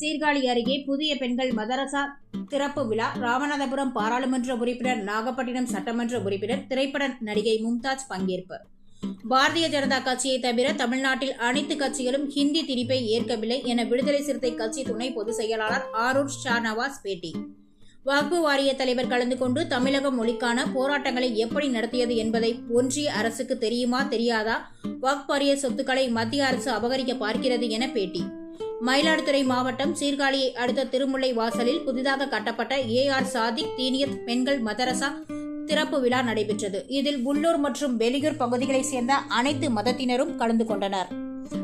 சீர்காழி அருகே புதிய பெண்கள் மதரசா திறப்பு விழா. ராமநாதபுரம் பாராளுமன்ற உறுப்பினர் நாகப்பட்டினம் சட்டமன்ற உறுப்பினர் திரைப்பட நடிகை மும்தாஜ் பங்கேற்பு. பாரதிய ஜனதா கட்சியை தவிர தமிழ்நாட்டில் அனைத்து கட்சிகளும் ஹிந்தி திணிப்பை ஏற்கவில்லை என விடுதலை சிறுத்தை கட்சி துணை பொதுச் செயலாளர் ஆரூர் ஷா நவாஸ் பேட்டி. வக்பு வாரிய தலைவர் கலந்து கொண்டு தமிழக மொழிக்கான போராட்டங்களை எப்படி நடத்தியது என்பதை ஒன்றிய அரசுக்கு தெரியுமா தெரியாதா? வக்ப் வாரிய சொத்துக்களை மத்திய அரசு அபகரிக்க பார்க்கிறது என பேட்டி. மயிலாடுதுறை மாவட்டம் சீர்காழியை அடுத்த திருமுல்லை வாசலில் புதிதாக கட்டப்பட்ட ஏ ஆர் சாதிக் தீனியத் பெண்கள் மதரசா திறப்பு விழா நடைபெற்றது. இதில் உள்ளூர் மற்றும் வெளியூர் பகுதிகளைச் சேர்ந்த அனைத்து மதத்தினரும் கலந்து கொண்டனர்.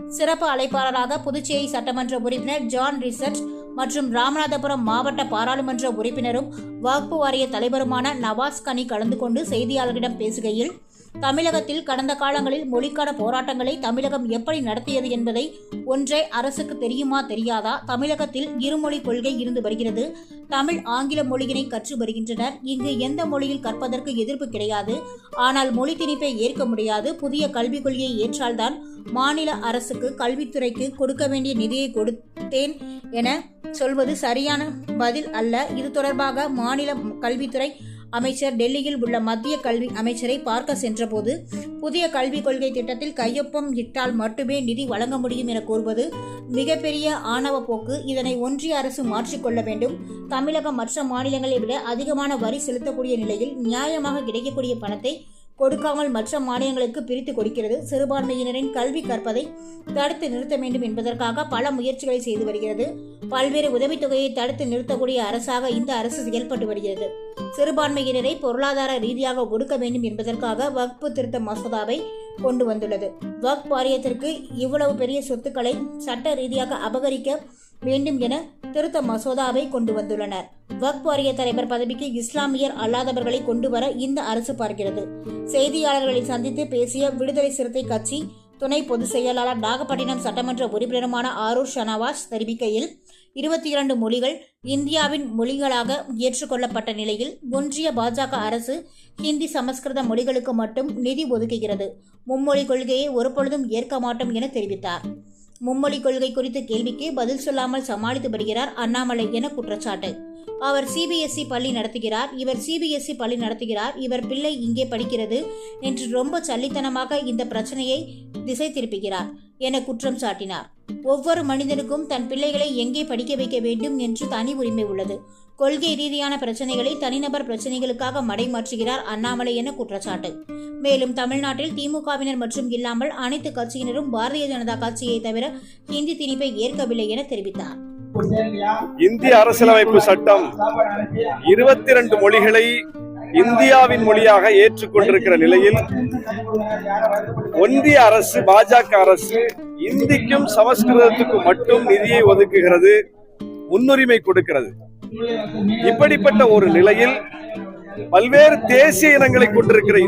சிறப்பு அழைப்பாளராக புதுச்சேரி சட்டமன்ற உறுப்பினர் ஜான் ரிசர்ட் மற்றும் ராமநாதபுரம் மாவட்ட பாராளுமன்ற உறுப்பினரும் வகுப்பு வாரிய தலைவருமான நவாஸ் கனி கலந்து கொண்டு செய்தியாளர்களிடம் பேசுகையில் தமிழகத்தில் கடந்த காலங்களில் மொழிக்கான போராட்டங்களை தமிழகம் எப்படி நடத்தியது என்பதை ஒன்றை அரசுக்கு தெரியுமா தெரியாதா? தமிழகத்தில் இருமொழி கொள்கை இருந்து வருகிறது. தமிழ் ஆங்கில மொழியினை கற்று வருகின்றனர். இங்கு எந்த மொழியில் கற்பதற்கு எதிர்ப்பு கிடையாது. ஆனால் மொழி திணிப்பை ஏற்க முடியாது. புதிய கல்விக் கொள்கையை ஏற்றால்தான் மாநில அரசுக்கு கல்வித்துறைக்கு கொடுக்க வேண்டிய நிதியை கொடுத்தேன் என சொல்வது சரியான பதில் அல்ல. இது தொடர்பாக மாநில கல்வித்துறை அமைச்சர் டெல்லியில் உள்ள மத்திய கல்வி அமைச்சரை பார்க்க சென்றபோது புதிய கல்விக் கொள்கை திட்டத்தில் கையொப்பம் இட்டால் மட்டுமே நிதி வழங்க முடியும் என கூறுவது மிகப்பெரிய ஆணவ போக்கு. இதனை ஒன்றிய அரசு மாற்றிக்கொள்ள வேண்டும். தமிழகம் மற்ற மாநிலங்களை விட அதிகமான வரி செலுத்தக்கூடிய நிலையில் நியாயமாக கிடைக்கக்கூடிய பணத்தை கொடுக்காமல் மற்ற மாநிலங்களுக்கு பிரித்து கொடுக்கிறது. சிறுபான்மையினரின் கல்வி கற்பதை தடுத்து நிறுத்த வேண்டும் என்பதற்காக பல முயற்சிகளை செய்து வருகிறது. பல்வேறு உதவித்தொகையை தடுத்து நிறுத்தக்கூடிய அரசாக இந்த அரசு செயல்பட்டு வருகிறது. சிறுபான்மையினரை பொருளாதார ரீதியாக ஒடுக்க வேண்டும் என்பதற்காக வக்பு திருத்த மசோதாவை கொண்டு வந்துள்ளது. வக்ப் வாரியத்திற்கு இவ்வளவு பெரிய சொத்துக்களை சட்ட ரீதியாக அபகரிக்க வேண்டும் என திருத்த மசோதாவை கொண்டு வந்துள்ளனர். வக்ப் வாரிய தலைவர் பதவிக்கு இஸ்லாமியர் அல்லாதவர்களை கொண்டு வர இந்த அரசு பார்க்கிறது. செய்தியாளர்களை சந்தித்து பேசிய விடுதலை சிறுத்தை கட்சி துணை பொதுச் செயலாளர் நாகப்பட்டினம் சட்டமன்ற உறுப்பினருமான ஆரூர் ஷனவாஸ் தெரிவிக்கையில் இருபத்தி இரண்டு மொழிகள் இந்தியாவின் மொழிகளாக ஏற்றுக்கொள்ளப்பட்ட நிலையில் ஒன்றிய பாஜக அரசு ஹிந்தி சமஸ்கிருத மொழிகளுக்கு மட்டும் நிதி ஒதுக்குகிறது. மும்மொழி கொள்கையை ஒருபொழுதும் ஏற்க மாட்டோம் என தெரிவித்தார். மும்மொழி கொள்கை குறித்த கேள்விக்கு பதில் சொல்லாமல் சமாளித்து வருகிறார் அண்ணாமலை என குற்றச்சாட்டு. அவர் சிபிஎஸ்இ பள்ளி நடத்துகிறார் இவர் சிபிஎஸ்இ பள்ளி நடத்துகிறார் இவர் பிள்ளை இங்கே படிக்கிறது என்று ரொம்ப சல்லித்தனமாக இந்த பிரச்சனையை திசை திருப்புகிறார். என குற்றம் சாட்டினார். ஒவ்வொரு மனிதனுக்கும் தன் பிள்ளைகளை எங்கே படிக்க வைக்க வேண்டும் என்று தனி உரிமை உள்ளது. கொள்கை ரீதியான பிரச்சனைகளை தனிநபர் பிரச்சனைகளுக்காக மடைமாற்றுகிறார் அண்ணாமலை என குற்றச்சாட்டு. மேலும் தமிழ்நாட்டில் திமுகவினர் மற்றும் இல்லாமல் அனைத்து கட்சியினரும் பாரதிய ஜனதா கட்சியை தவிர ஹிந்தி திணிப்பை ஏற்கவில்லை என தெரிவித்தார். இந்திய அரசியலமைப்பு சட்டம் இருபத்தி இரண்டு மொழிகளை இந்தியாவின் மொழியாக ஏற்றுக்கொண்டிருக்கிற நிலையில் ஒன்றிய அரசு பாஜக அரசு இந்திக்கும் சமஸ்கிருதத்துக்கும் மட்டும் நிதியை ஒதுக்குகிறது முன்னுரிமை கொடுக்கிறது. இப்படிப்பட்ட ஒரு நிலையில் பல்வேறு தேசிய இனங்களை கொண்டிருக்கிற